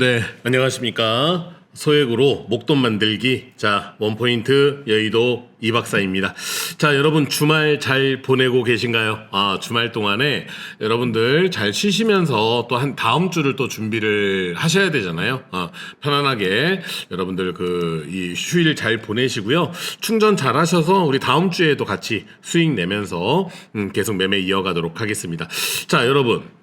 네, 안녕하십니까. 소액으로 목돈 만들기. 자, 원포인트 여의도 이 박사입니다. 자, 여러분 주말 잘 보내고 계신가요? 아, 주말 동안에 여러분들 잘 쉬시면서 또 한 다음 주를 또 준비를 하셔야 되잖아요. 아, 편안하게 여러분들 그 이 휴일 잘 보내시고요. 충전 잘 하셔서 우리 다음 주에도 같이 수익 내면서 음, 계속 매매 이어가도록 하겠습니다. 자, 여러분.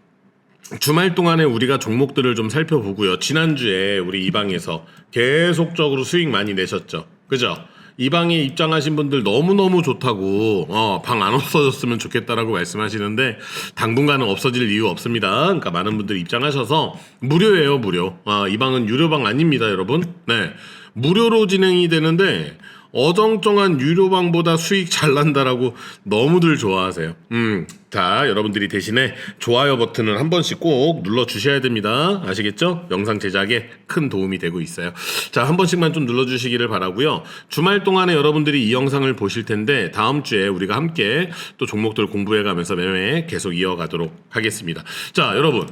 주말 동안에 우리가 종목들을 좀 살펴보고요. 지난주에 우리 이 방에서 계속적으로 수익 많이 내셨죠. 그죠? 이 방에 입장하신 분들 너무너무 좋다고, 어, 방 안 없어졌으면 좋겠다라고 말씀하시는데, 당분간은 없어질 이유 없습니다. 그러니까 많은 분들이 입장하셔서, 무료예요, 무료. 아, 이 방은 유료방 아닙니다, 여러분. 네. 무료로 진행이 되는데, 어정쩡한 유료방보다 수익 잘 난다라고 너무들 좋아하세요. 음, 자, 여러분들이 대신에 좋아요 버튼을 한 번씩 꼭 눌러 주셔야 됩니다. 아시겠죠? 영상 제작에 큰 도움이 되고 있어요. 자, 한 번씩만 좀 눌러 주시기를 바라고요. 주말 동안에 여러분들이 이 영상을 보실 텐데 다음 주에 우리가 함께 또 종목들 공부해 가면서 매매 계속 이어가도록 하겠습니다. 자, 여러분.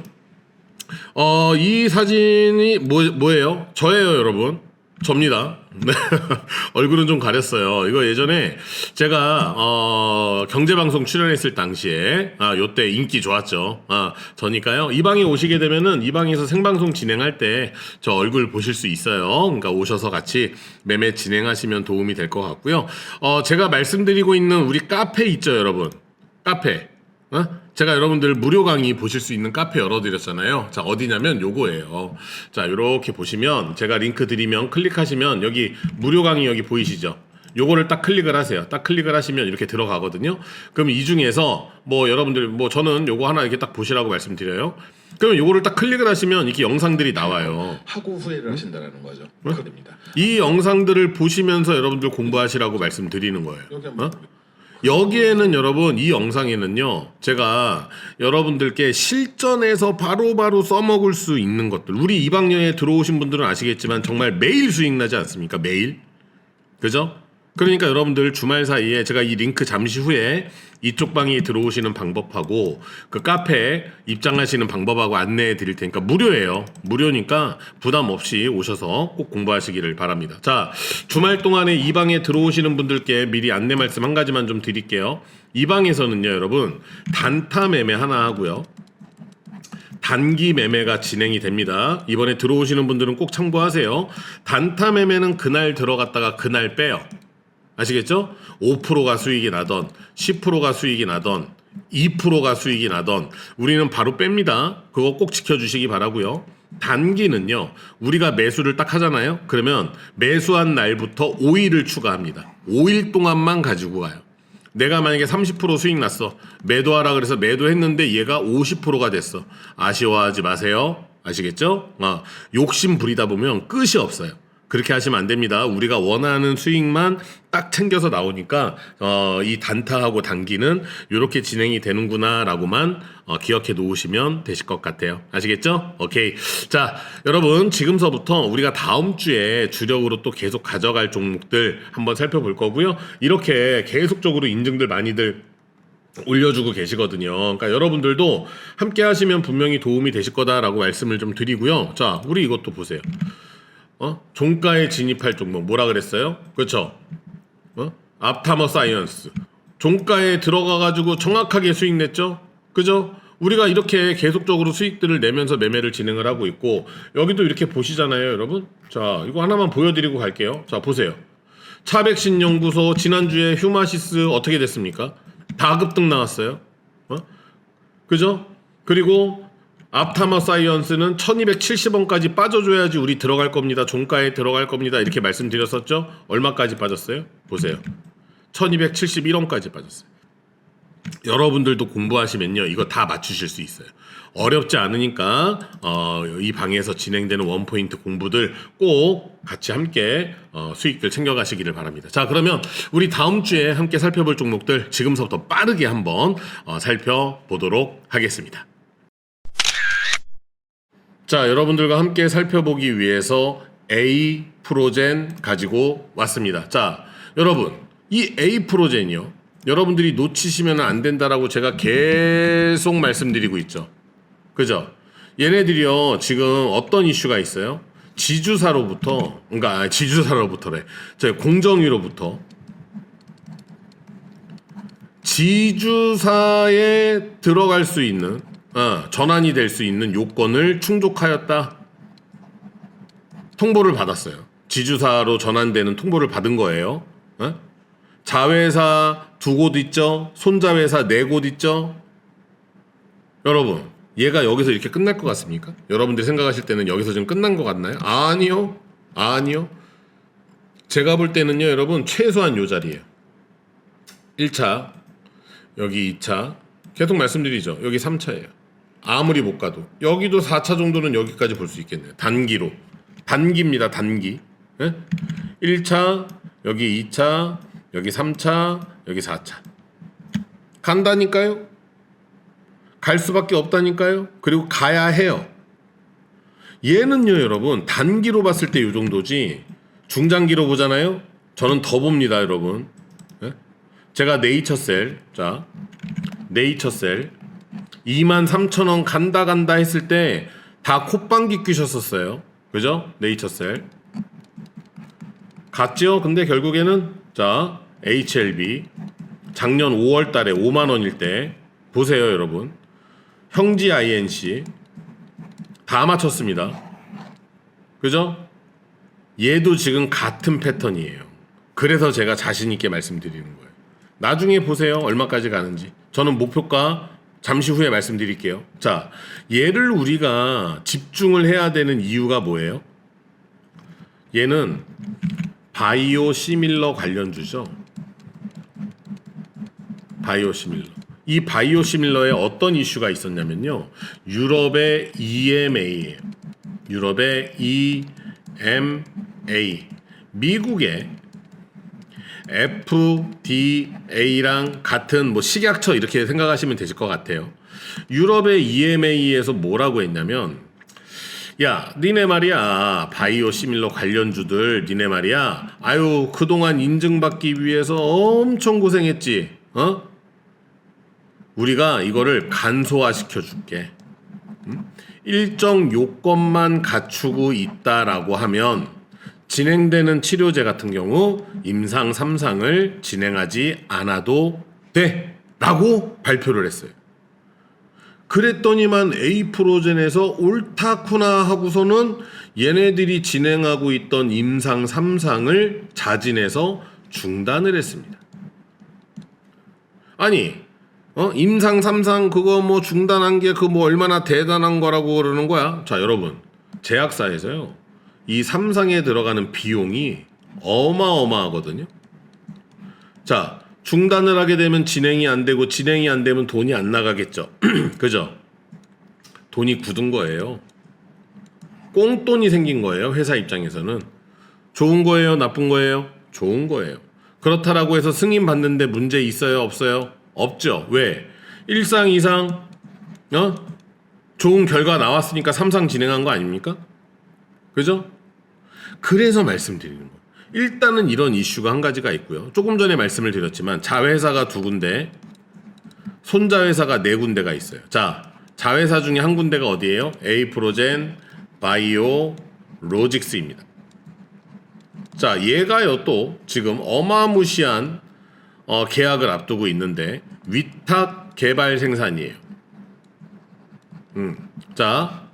어, 이 사진이 뭐, 뭐예요? 저예요, 여러분. 접니다. 네. 얼굴은 좀 가렸어요. 이거 예전에 제가 어 경제방송 출연했을 당시에 아 요때 인기 좋았죠. 아 저니까요. 이 방에 오시게 되면은 이 방에서 생방송 진행할 때 저 얼굴 보실 수 있어요. 그러니까 오셔서 같이 매매 진행하시면 도움이 될 것 같고요. 어 제가 말씀드리고 있는 우리 카페 있죠, 여러분. 카페. 어? 제가 여러분들 무료 강의 보실 수 있는 카페 열어드렸잖아요. 자, 어디냐면 요거예요. 자, 요렇게 보시면 제가 링크 드리면 클릭하시면 여기 무료 강의 여기 보이시죠? 요거를 딱 클릭을 하세요. 딱 클릭을 하시면 이렇게 들어가거든요. 그럼 이 중에서 뭐 여러분들 뭐 저는 요거 하나 이렇게 딱 보시라고 말씀드려요. 그러면 요거를 딱 클릭을 하시면 이렇게 영상들이 나와요. 하고 후회를 하신다라는 거죠. 그겁니다. 이 영상들을 보시면서 여러분들 공부하시라고 말씀드리는 거예요. 여기 한번 어? 여기에는 여러분 이 영상에는요 제가 여러분들께 실전에서 바로바로 써먹을 수 있는 것들 우리 이방녀에 들어오신 분들은 아시겠지만 정말 매일 수익 나지 않습니까 매일 그죠? 그러니까 여러분들 주말 사이에 제가 이 링크 잠시 후에 이쪽 방에 들어오시는 방법하고 그 카페 입장하시는 방법하고 안내해 드릴 테니까 무료예요. 무료니까 부담 없이 오셔서 꼭 공부하시기를 바랍니다. 자, 주말 동안에 이 방에 들어오시는 분들께 미리 안내 말씀 한 가지만 좀 드릴게요. 이 방에서는요, 여러분, 단타 매매 하나 하고요. 단기 매매가 진행이 됩니다. 이번에 들어오시는 분들은 꼭 참고하세요. 단타 매매는 그날 들어갔다가 그날 빼요. 아시겠죠? 5%가 수익이 나던 10%가 수익이 나던 2%가 수익이 나던 우리는 바로 뺍니다. 그거 꼭 지켜주시기 바라고요. 단기는요. 우리가 매수를 딱 하잖아요. 그러면 매수한 날부터 5일을 추가합니다. 5일 동안만 가지고 가요. 내가 만약에 30% 수익 났어. 매도하라 그래서 매도했는데 얘가 50%가 됐어. 아쉬워하지 마세요. 아시겠죠? 어, 욕심 부리다 보면 끝이 없어요. 그렇게 하시면 안 됩니다. 우리가 원하는 수익만 딱 챙겨서 나오니까 어, 이 단타하고 단기는 이렇게 진행이 되는구나라고만 어, 기억해 놓으시면 되실 것 같아요. 아시겠죠? 오케이. 자, 여러분 지금서부터 우리가 다음 주에 주력으로 또 계속 가져갈 종목들 한번 살펴볼 거고요. 이렇게 계속적으로 인증들 많이들 올려주고 계시거든요. 그러니까 여러분들도 함께 하시면 분명히 도움이 되실 거다라고 말씀을 좀 드리고요. 자, 우리 이것도 보세요. 어? 종가에 진입할 종목 뭐라 그랬어요? 그렇죠? 어? 앞타머 사이언스. 종가에 들어가 가지고 정확하게 수익 냈죠? 그죠? 우리가 이렇게 계속적으로 수익들을 내면서 매매를 진행을 하고 있고 여기도 이렇게 보시잖아요, 여러분. 자, 이거 하나만 보여 드리고 갈게요. 자, 보세요. 차백신 연구소 지난주에 휴마시스 어떻게 됐습니까? 다 급등 나왔어요. 어? 그죠? 그리고 앞타머 사이언스는 1270원까지 빠져줘야지 우리 들어갈 겁니다. 종가에 들어갈 겁니다. 이렇게 말씀드렸었죠? 얼마까지 빠졌어요? 보세요. 1271원까지 빠졌어요. 여러분들도 공부하시면요. 이거 다 맞추실 수 있어요. 어렵지 않으니까 어, 이 방에서 진행되는 원포인트 공부들 꼭 같이 함께 어, 수익들 챙겨가시기를 바랍니다. 자 그러면 우리 다음 주에 함께 살펴볼 종목들 지금서부터 빠르게 한번 어, 살펴보도록 하겠습니다. 자, 여러분들과 함께 살펴보기 위해서 A 프로젠 가지고 왔습니다. 자, 여러분, 이 A 프로젠이요. 여러분들이 놓치시면 안 된다라고 제가 계속 말씀드리고 있죠. 그죠? 얘네들이요 지금 어떤 이슈가 있어요? 지주사로부터 그러니까 아, 지주사로부터래. 저 공정위로부터 지주사에 들어갈 수 있는 어, 전환이 될 수 있는 요건을 충족하였다. 통보를 받았어요. 지주사로 전환되는 통보를 받은 거예요. 어? 자회사 두 곳 있죠? 손자회사 네 곳 있죠? 여러분, 얘가 여기서 이렇게 끝날 것 같습니까? 여러분들이 생각하실 때는 여기서 지금 끝난 것 같나요? 아니요. 아니요. 제가 볼 때는요, 여러분, 최소한 요 자리예요. 1차, 여기 2차, 계속 말씀드리죠. 여기 3차예요. 아무리 못 가도. 여기도 4차 정도는 여기까지 볼 수 있겠네요. 단기로. 단기입니다, 단기. 예? 1차, 여기 2차, 여기 3차, 여기 4차. 간다니까요? 갈 수밖에 없다니까요? 그리고 가야 해요. 얘는요, 여러분, 단기로 봤을 때 이 정도지, 중장기로 보잖아요? 저는 더 봅니다, 여러분. 예? 제가 네이처셀, 자, 네이처셀, 2만 3천 원 간다 간다 했을 때 다 콧방귀 뀌셨었어요. 그죠? 네이처셀. 갔죠? 근데 결국에는 자, HLB 작년 5월 달에 5만 원일 때 보세요, 여러분. 형지 INC 다 맞췄습니다. 그죠? 얘도 지금 같은 패턴이에요. 그래서 제가 자신 있게 말씀드리는 거예요. 나중에 보세요. 얼마까지 가는지. 저는 목표가 잠시 후에 말씀드릴게요. 자, 얘를 우리가 집중을 해야 되는 이유가 뭐예요? 얘는 바이오 시밀러 관련주죠. 바이오 시밀러. 이 바이오 시밀러에 어떤 이슈가 있었냐면요. 유럽의 EMA예요. 유럽의 EMA. 미국의 FDA랑 같은 뭐 식약처 이렇게 생각하시면 되실 것 같아요. 유럽의 EMA에서 뭐라고 했냐면 야, 니네 말이야. 바이오 시밀러 관련주들 니네 말이야. 아유, 그동안 인증받기 위해서 엄청 고생했지. 어? 우리가 이거를 간소화시켜 줄게. 음? 일정 요건만 갖추고 있다라고 하면 진행되는 치료제 같은 경우 임상 3상을 진행하지 않아도 돼 라고 발표를 했어요. 그랬더니만 에이프로젠에서 옳다쿠나 하고서는 얘네들이 진행하고 있던 임상 3상을 자진해서 중단을 했습니다. 아니, 어? 임상 3상 그거 뭐 중단한 게 그 뭐 얼마나 대단한 거라고 그러는 거야? 자, 여러분. 제약사에서요. 이 3상에 들어가는 비용이 어마어마하거든요. 자, 중단을 하게 되면 진행이 안 되고 진행이 안 되면 돈이 안 나가겠죠. 그죠? 돈이 굳은 거예요. 꽁돈이 생긴 거예요. 회사 입장에서는. 좋은 거예요? 나쁜 거예요? 좋은 거예요. 그렇다라고 해서 승인 받는데 문제 있어요? 없어요? 없죠. 왜? 1상, 2상, 어? 좋은 결과 나왔으니까 3상 진행한 거 아닙니까? 그죠? 그래서 말씀드리는 거예요. 일단은 이런 이슈가 한 가지가 있고요. 조금 전에 말씀을 드렸지만 자회사가 두 군데, 손자회사가 네 군데가 있어요. 자, 자회사 중에 한 군데가 어디예요? 에이프로젠 바이오 로직스입니다. 자, 얘가요 또 지금 어마무시한 어, 계약을 앞두고 있는데 위탁 개발 생산이에요. 음, 자,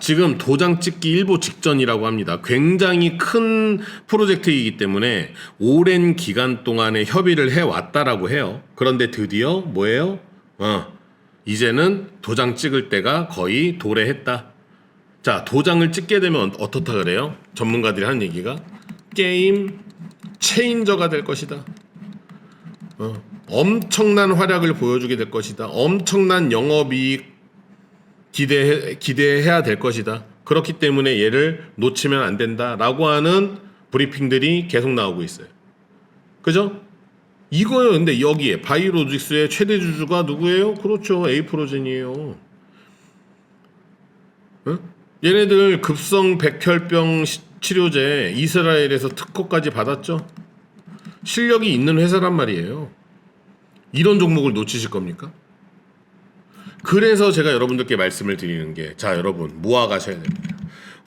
지금 도장 찍기 일보 직전이라고 합니다. 굉장히 큰 프로젝트이기 때문에 오랜 기간 동안에 협의를 해 왔다라고 해요. 그런데 드디어 뭐예요? 어, 이제는 도장 찍을 때가 거의 도래했다. 자, 도장을 찍게 되면 어떻다 그래요? 전문가들이 하는 얘기가 게임 체인저가 될 것이다. 어, 엄청난 활약을 보여주게 될 것이다. 엄청난 영업이익 기대 기대해야 될 것이다. 그렇기 때문에 얘를 놓치면 안 된다라고 하는 브리핑들이 계속 나오고 있어요. 그죠? 이거요. 근데 여기에 바이오로직스의 최대 주주가 누구예요? 그렇죠. 에이프로젠이에요. 응? 얘네들 급성 백혈병 시- 치료제 이스라엘에서 특허까지 받았죠. 실력이 있는 회사란 말이에요. 이런 종목을 놓치실 겁니까? 그래서 제가 여러분들께 말씀을 드리는 게 자 여러분 모아 가셔야 됩니다.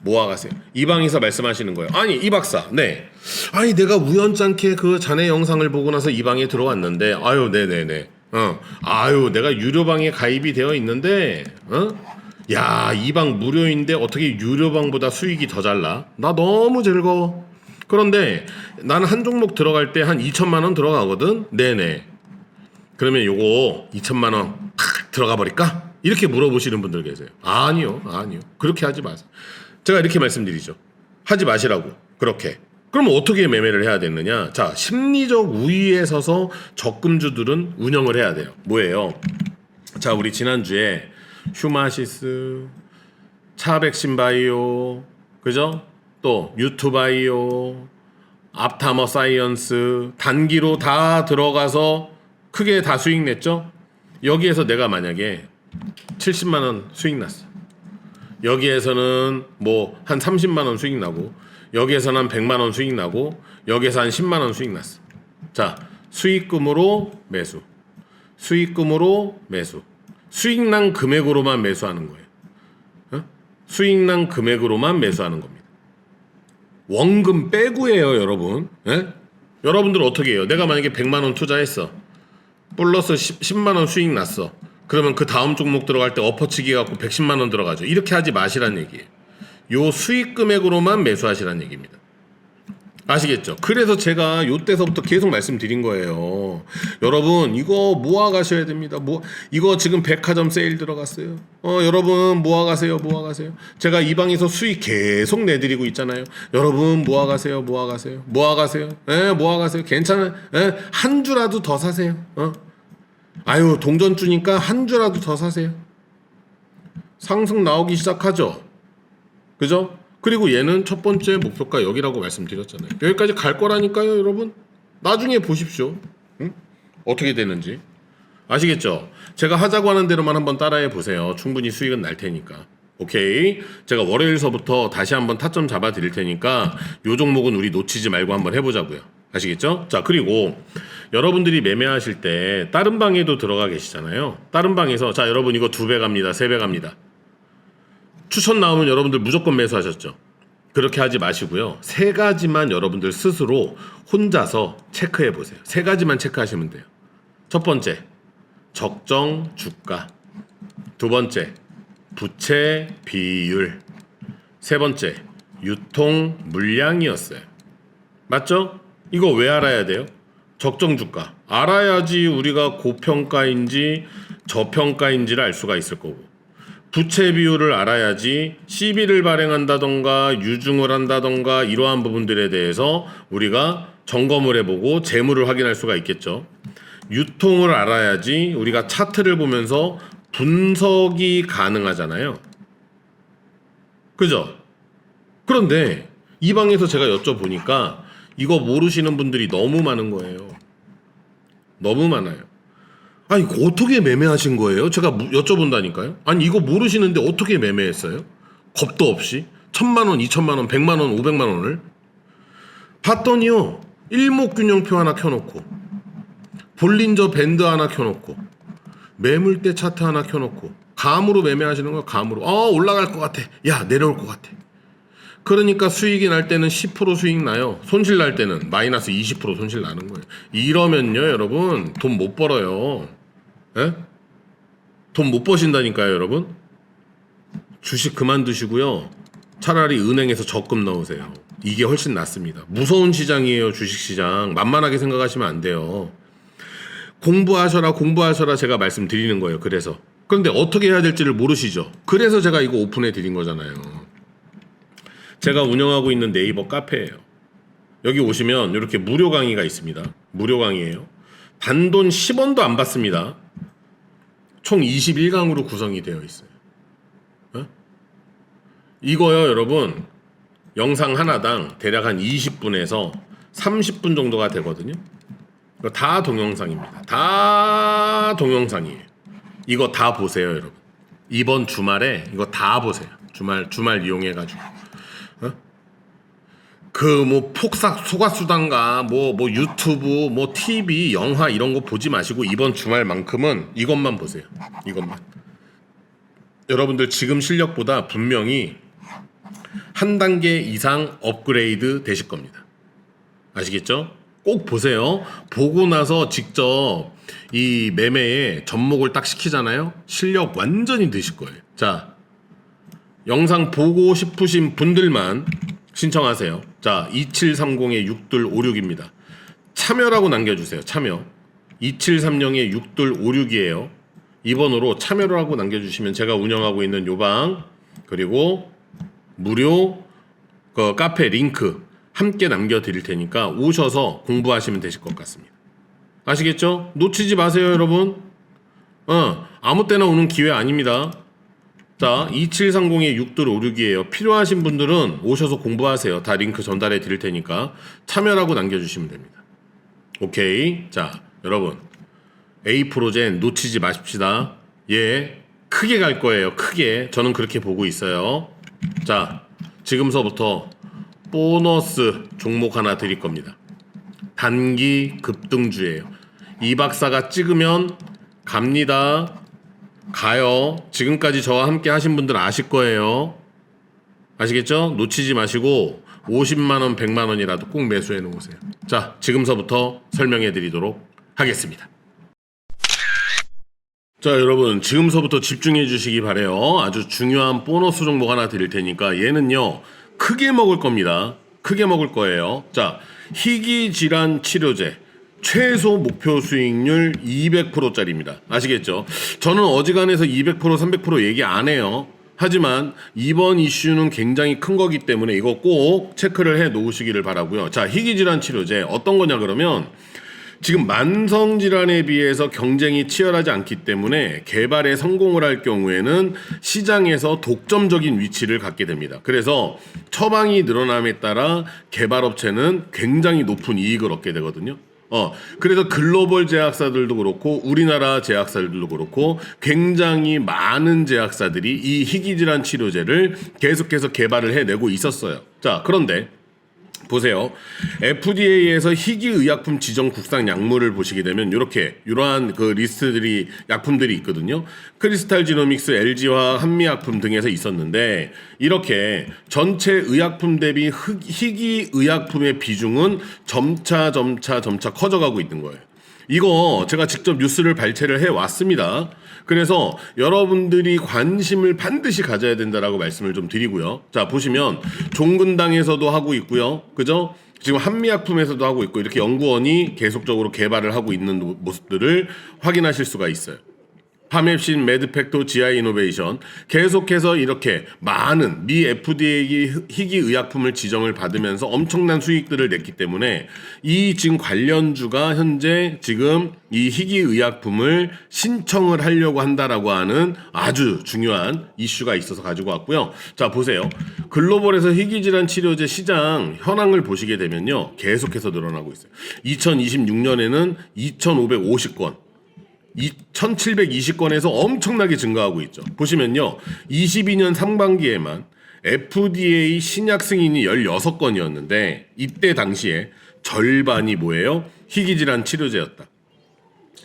모아 가세요. 이 방에서 말씀하시는 거예요. 아니 이 박사, 네. 아니 내가 우연찮게 그 자네 영상을 보고 나서 이 방에 들어왔는데, 아유 네네네. 어, 아유 내가 유료 방에 가입이 되어 있는데, 어? 야, 이 방 무료인데 어떻게 유료 방보다 수익이 더 잘 나? 나 너무 즐거워. 그런데 나는 한 종목 들어갈 때 한 2천만 원 들어가거든. 네네. 그러면 요거 2천만 원탁 들어가 버릴까? 이렇게 물어보시는 분들 계세요. 아니요, 아니요. 그렇게 하지 마세요. 제가 이렇게 말씀드리죠. 하지 마시라고. 그렇게. 그럼 어떻게 매매를 해야 되느냐? 자, 심리적 우위에 서서 적금주들은 운영을 해야 돼요. 뭐예요? 자, 우리 지난주에 휴마시스, 차백신바이오, 그죠? 또 유투바이오, 앞타머 사이언스 단기로 다 들어가서 크게 다 수익 냈죠? 여기에서 내가 만약에 70만 원 수익 났어. 여기에서는 뭐 한 30만 원 수익 나고 여기에서는 한 100만 원 수익 나고 여기에서 한 10만 원 수익 났어. 자, 수익금으로 매수. 수익금으로 매수. 수익난 금액으로만 매수하는 거예요. 어? 수익난 금액으로만 매수하는 겁니다. 원금 빼고예요, 여러분. 예? 여러분들 어떻게 해요? 내가 만약에 100만 원 투자했어. 플러스 10, 만원 수익 났어. 그러면 그 다음 종목 들어갈 때 엎어치기 갖고 110만 원 들어가죠. 이렇게 하지 마시란 얘기예요. 요 수익 금액으로만 매수하시란 얘기입니다. 아시겠죠? 그래서 제가 요때서부터 계속 말씀드린 거예요. 여러분, 이거 모아 가셔야 됩니다. 뭐 이거 지금 백화점 세일 들어갔어요. 어, 여러분 모아 가세요. 모아 가세요. 제가 이 방에서 수익 계속 내 드리고 있잖아요. 여러분 모아 가세요. 모아 가세요. 모아 가세요. 예, 모아 가세요. 괜찮아요. 예, 한 주라도 더 사세요. 어? 아유, 동전 주니까 한 주라도 더 사세요. 상승 나오기 시작하죠. 그죠? 그리고 얘는 첫 번째 목표가 여기라고 말씀드렸잖아요. 여기까지 갈 거라니까요, 여러분. 나중에 보십시오. 응? 어떻게 되는지. 아시겠죠? 제가 하자고 하는 대로만 한번 따라해 보세요. 충분히 수익은 날 테니까. 오케이. 제가 월요일서부터 다시 한번 타점 잡아 드릴 테니까 요 종목은 우리 놓치지 말고 한번 해보자고요. 아시겠죠? 자, 그리고 여러분들이 매매하실 때 다른 방에도 들어가 계시잖아요. 다른 방에서 자, 여러분 이거 두 배 갑니다. 세 배 갑니다. 추천 나오면 여러분들 무조건 매수하셨죠. 그렇게 하지 마시고요. 세 가지만 여러분들 스스로 혼자서 체크해 보세요. 세 가지만 체크하시면 돼요. 첫 번째, 적정 주가. 두 번째, 부채 비율. 세 번째, 유통 물량이었어요. 맞죠? 이거 왜 알아야 돼요? 적정 주가. 알아야지 우리가 고평가인지 저평가인지를 알 수가 있을 거고. 부채 비율을 알아야지 시비를 발행한다던가 유증을 한다던가 이러한 부분들에 대해서 우리가 점검을 해보고 재물을 확인할 수가 있겠죠. 유통을 알아야지 우리가 차트를 보면서 분석이 가능하잖아요. 그죠? 그런데 이 방에서 제가 여쭤보니까 이거 모르시는 분들이 너무 많은 거예요. 너무 많아요. 아니 어떻게 매매하신 거예요? 제가 무- 여쭤본다니까요. 아니 이거 모르시는데 어떻게 매매했어요? 겁도 없이 천만 원, 이천만 원, 백만 원, 오백만 원을 봤더니요 일목균형표 하나 켜놓고 볼린저 밴드 하나 켜놓고 매물대 차트 하나 켜놓고 감으로 매매하시는 거예요. 감으로 아 올라갈 것 같아. 야 내려올 것 같아. 그러니까 수익이 날 때는 10% 수익 나요. 손실 날 때는 마이너스 20% 손실 나는 거예요. 이러면요, 여러분 돈 못 벌어요. 예? 돈못 버신다니까요, 여러분. 주식 그만두시고요. 차라리 은행에서 적금 넣으세요. 이게 훨씬 낫습니다. 무서운 시장이에요, 주식 시장. 만만하게 생각하시면 안 돼요. 공부하셔라, 공부하셔라 제가 말씀드리는 거예요. 그래서. 그런데 어떻게 해야 될지를 모르시죠. 그래서 제가 이거 오픈해 드린 거잖아요. 제가 운영하고 있는 네이버 카페예요. 여기 오시면 이렇게 무료 강의가 있습니다. 무료 강의예요. 단돈 10원도 안 받습니다. 총 21강으로 구성이 되어 있어요. 어? 이거요, 여러분. 영상 하나당 대략 한 20분에서 30분 정도가 되거든요. 다 동영상입니다. 다 동영상이에요. 이거 다 보세요, 여러분. 이번 주말에 이거 다 보세요. 주말 주말 이용해 가지고. 그 뭐 폭삭 소가수단가 뭐 뭐 유튜브 뭐 TV 영화 이런 거 보지 마시고 이번 주말만큼은 이것만 보세요. 이것만 여러분들 지금 실력보다 분명히 한 단계 이상 업그레이드 되실 겁니다. 아시겠죠? 꼭 보세요. 보고 나서 직접 이 매매에 접목을 딱 시키잖아요. 실력 완전히 드실 거예요. 자, 영상 보고 싶으신 분들만 신청하세요. 자, 2730의 6256입니다. 참여라고 남겨주세요. 참여. 2730의 6256이에요. 이번으로 참여를 하고 남겨주시면 제가 운영하고 있는 요방 그리고 무료 그 카페 링크 함께 남겨드릴 테니까 오셔서 공부하시면 되실 것 같습니다. 아시겠죠? 놓치지 마세요, 여러분. 어, 아무 때나 오는 기회 아닙니다. 자, 2730의 6256이에요. 필요하신 분들은 오셔서 공부하세요. 다 링크 전달해 드릴 테니까 참여라고 남겨주시면 됩니다. 오케이. 자, 여러분. A 프로젠 놓치지 마십시다. 예. 크게 갈 거예요. 크게. 저는 그렇게 보고 있어요. 자, 지금서부터 보너스 종목 하나 드릴 겁니다. 단기 급등주예요. 이 박사가 찍으면 갑니다. 가요. 지금까지 저와 함께 하신 분들 아실 거예요. 아시겠죠? 놓치지 마시고 50만 원, 100만 원이라도 꼭 매수해 놓으세요. 자, 지금서부터 설명해 드리도록 하겠습니다. 자, 여러분, 지금서부터 집중해 주시기 바래요. 아주 중요한 보너스 종목 하나 드릴 테니까 얘는요. 크게 먹을 겁니다. 크게 먹을 거예요. 자, 희귀 질환 치료제 최소 목표 수익률 200%짜리입니다. 아시겠죠? 저는 어지간해서 200% 300% 얘기 안 해요. 하지만 이번 이슈는 굉장히 큰 거기 때문에 이거 꼭 체크를 해 놓으시기를 바라고요. 자, 희귀 질환 치료제 어떤 거냐 그러면 지금 만성 질환에 비해서 경쟁이 치열하지 않기 때문에 개발에 성공을 할 경우에는 시장에서 독점적인 위치를 갖게 됩니다. 그래서 처방이 늘어남에 따라 개발 업체는 굉장히 높은 이익을 얻게 되거든요. 어, 그래서 글로벌 제약사들도 그렇고 우리나라 제약사들도 그렇고 굉장히 많은 제약사들이 이 희귀 질환 치료제를 계속해서 개발을 해내고 있었어요. 자, 그런데 보세요. FDA에서 희귀의약품 지정 국산 약물을 보시게 되면 이렇게 이러한 그 리스트들이 약품들이 있거든요. 크리스탈 지노믹스, LG화, 한미약품 등에서 있었는데 이렇게 전체 의약품 대비 흑- 희귀의약품의 비중은 점차 점차 점차 커져가고 있는 거예요. 이거 제가 직접 뉴스를 발췌를 해 왔습니다. 그래서 여러분들이 관심을 반드시 가져야 된다라고 말씀을 좀 드리고요. 자, 보시면 종근당에서도 하고 있고요. 그죠? 지금 한미약품에서도 하고 있고 이렇게 연구원이 계속적으로 개발을 하고 있는 노- 모습들을 확인하실 수가 있어요. 파맵신, 매드팩토, GI 이노베이션 계속해서 이렇게 많은 미 FDA 희귀 의약품을 지정을 받으면서 엄청난 수익들을 냈기 때문에 이 지금 관련주가 현재 지금 이 희귀 의약품을 신청을 하려고 한다라고 하는 아주 중요한 이슈가 있어서 가지고 왔고요. 자 보세요. 글로벌에서 희귀 질환 치료제 시장 현황을 보시게 되면요. 계속해서 늘어나고 있어요. 2026년에는 2,550건 2,720건에서 엄청나게 증가하고 있죠. 보시면요. 22년 상반기에만 FDA 신약 승인이 16건이었는데 이때 당시에 절반이 뭐예요? 희귀 질환 치료제였다.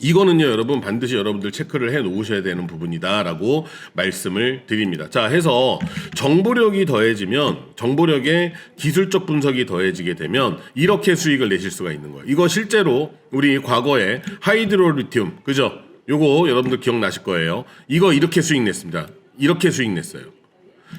이거는요, 여러분 반드시 여러분들 체크를 해 놓으셔야 되는 부분이다라고 말씀을 드립니다. 자, 해서 정보력이 더해지면 정보력에 기술적 분석이 더해지게 되면 이렇게 수익을 내실 수가 있는 거예요. 이거 실제로 우리 과거에 하이드로리튬, 그죠? 요거 여러분들 기억나실 거예요. 이거 이렇게 수익 냈습니다. 이렇게 수익 냈어요.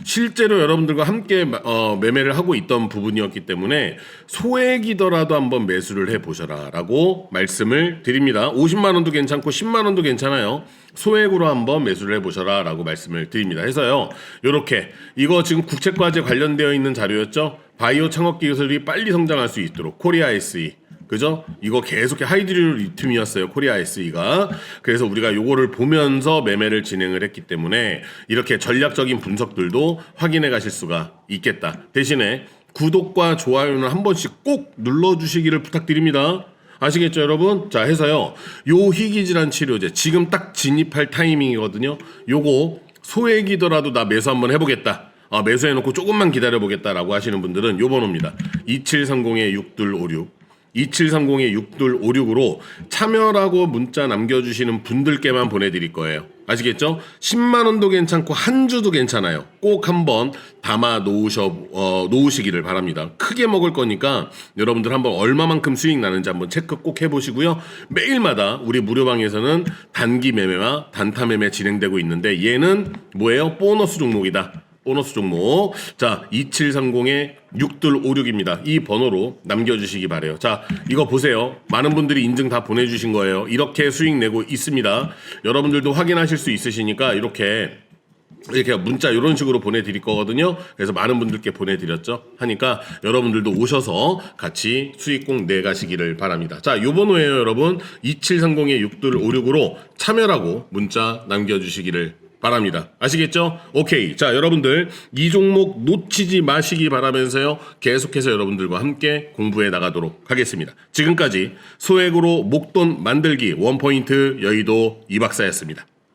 실제로 여러분들과 함께 마- 어, 매매를 하고 있던 부분이었기 때문에 소액이더라도 한번 매수를 해 보셔라라고 말씀을 드립니다. 50만 원도 괜찮고 10만 원도 괜찮아요. 소액으로 한번 매수를 해 보셔라라고 말씀을 드립니다. 해서요. 요렇게 이거 지금 국책과제 관련되어 있는 자료였죠. 바이오 창업 기술이 빨리 성장할 수 있도록 코리아 SE 그죠? 이거 계속 하이드로 리튬이었어요. 코리아 SE가. 그래서 우리가 요거를 보면서 매매를 진행을 했기 때문에 이렇게 전략적인 분석들도 확인해 가실 수가 있겠다. 대신에 구독과 좋아요는 한 번씩 꼭 눌러 주시기를 부탁드립니다. 아시겠죠, 여러분? 자, 해서요. 요 희귀질환 치료제 지금 딱 진입할 타이밍이거든요. 요거 소액이더라도 나 매수 한번 해보겠다. 아, 매수해놓고 조금만 기다려보겠다라고 하시는 분들은 요 번호입니다. 2730의 6256. 2730-6256으로 참여라고 문자 남겨주시는 분들께만 보내드릴 거예요. 아시겠죠? 10만 원도 괜찮고 한 주도 괜찮아요. 꼭 한번 담아 놓으셔 어, 놓으시기를 바랍니다. 크게 먹을 거니까 여러분들 한번 얼마만큼 수익 나는지 한번 체크 꼭 해보시고요. 매일마다 우리 무료방에서는 단기 매매와 단타 매매 진행되고 있는데 얘는 뭐예요? 보너스 종목이다. 보너스 종목. 자, 2730의 6256입니다. 이 번호로 남겨주시기 바래요. 자, 이거 보세요. 많은 분들이 인증 다 보내주신 거예요. 이렇게 수익 내고 있습니다. 여러분들도 확인하실 수 있으시니까 이렇게 이렇게 문자 이런 식으로 보내드릴 거거든요. 그래서 많은 분들께 보내드렸죠. 하니까 여러분들도 오셔서 같이 수익 꼭 내가시기를 바랍니다. 자, 요 번호예요, 여러분. 2730-6256으로 참여라고 문자 남겨주시기를 바랍니다. 아시겠죠? 오케이. 자, 여러분들 이 종목 놓치지 마시기 바라면서요. 계속해서 여러분들과 함께 공부해 나가도록 하겠습니다. 지금까지 소액으로 목돈 만들기 원포인트 여의도 이박사였습니다.